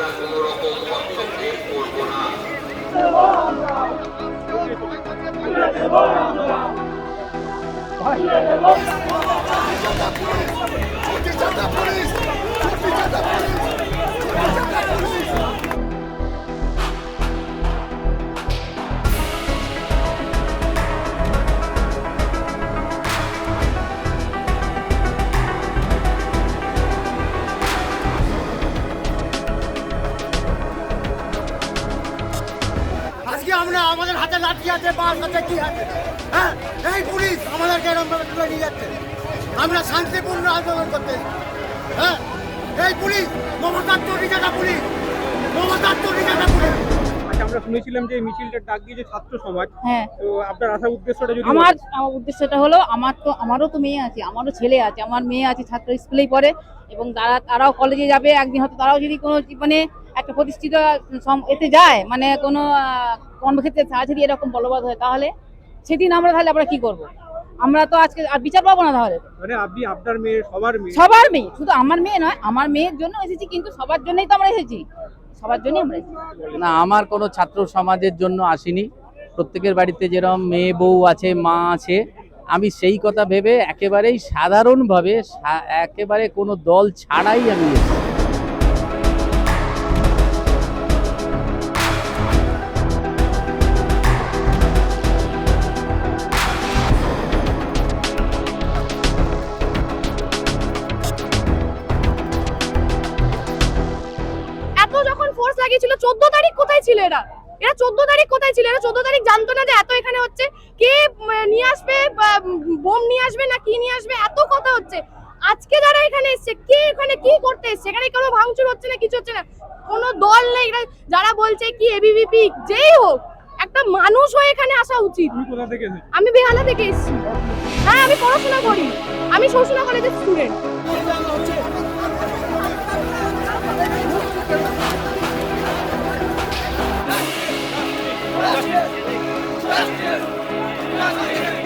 আজকে হাতে লাঠি আছে বাস আছে কি আছে? হ্যাঁ? এই পুলিশ আমাদেরকে এরকম ভাবে তুলে নিয়ে যাচ্ছে। আমরা শান্তিপূর্ণ আন্দোলন করতে। হ্যাঁ? এই পুলিশ মমতার তরিকাটা পুলিশ মমতার তরিকাটা পুলিশ। আচ্ছা আমরা শুনেছিলাম যে এই মিছিলটার ডাক দিয়েছে ছাত্র সমাজ। হ্যাঁ। তো আপনার আসার উদ্দেশ্যটা যদি আমার আমার উদ্দেশ্যটা হলো আমার তো আমারও তো মেয়ে আছে আমারও ছেলে আছে আমার মেয়ে আছে ছাত্র স্কুলেই পড়ে এবং তারা তারাও কলেজে যাবে একদিন হয়তো তারাও যদি কোনো জীবনে একটা প্রতিষ্ঠিত এতে যায় মানে কোনো কর্মক্ষেত্রে তারা যদি এরকম বলবৎ হয় তাহলে সেদিন আমরা তাহলে আমরা কি করব? আমরা তো আজকে আর বিচার পাবো না তাহলে। মানে আপনি আপনার মেয়ে সবার মেয়ে? সবার মেয়ে শুধু আমার মেয়ে নয় আমার মেয়ের জন্য এসেছি কিন্তু সবার জন্যই তো আমরা এসেছি। সবার জন্যই আমরা না আমার কোনো ছাত্র সমাজের জন্য আসিনি। প্রত্যেকের বাড়িতে যেরকম মেয়ে বউ আছে মা আছে আমি সেই কথা ভেবে একেবারেই সাধারণভাবে সা- একেবারে কোনো দল ছাড়াই আমি লাগিয়েছিল? চোদ্দ তারিখ কোথায় ছিল এরা? এরা চোদ্দ তারিখ কোথায় ছিল? এরা চোদ্দ তারিখ জানতো না যে এত এখানে হচ্ছে। কে নিয়ে আসবে বোম নিয়ে আসবে না কি নিয়ে আসবে? এত কথা হচ্ছে। আজকে যারা এখানে এসছে কে এখানে কি করতে এসছে? এখানে কোনো ভাঙচুর হচ্ছে না কিছু হচ্ছে না? কোনো দল নেই। এরা যারা বলছে কি এবিভিপি যেই হোক একটা মানুষ হয়ে এখানে আসা উচিত। আমি বেহালা থেকে এসেছি। হ্যাঁ আমি পড়াশোনা করি। আমি শ্বশুরা কলেজের স্টুডেন্ট Hallelujah.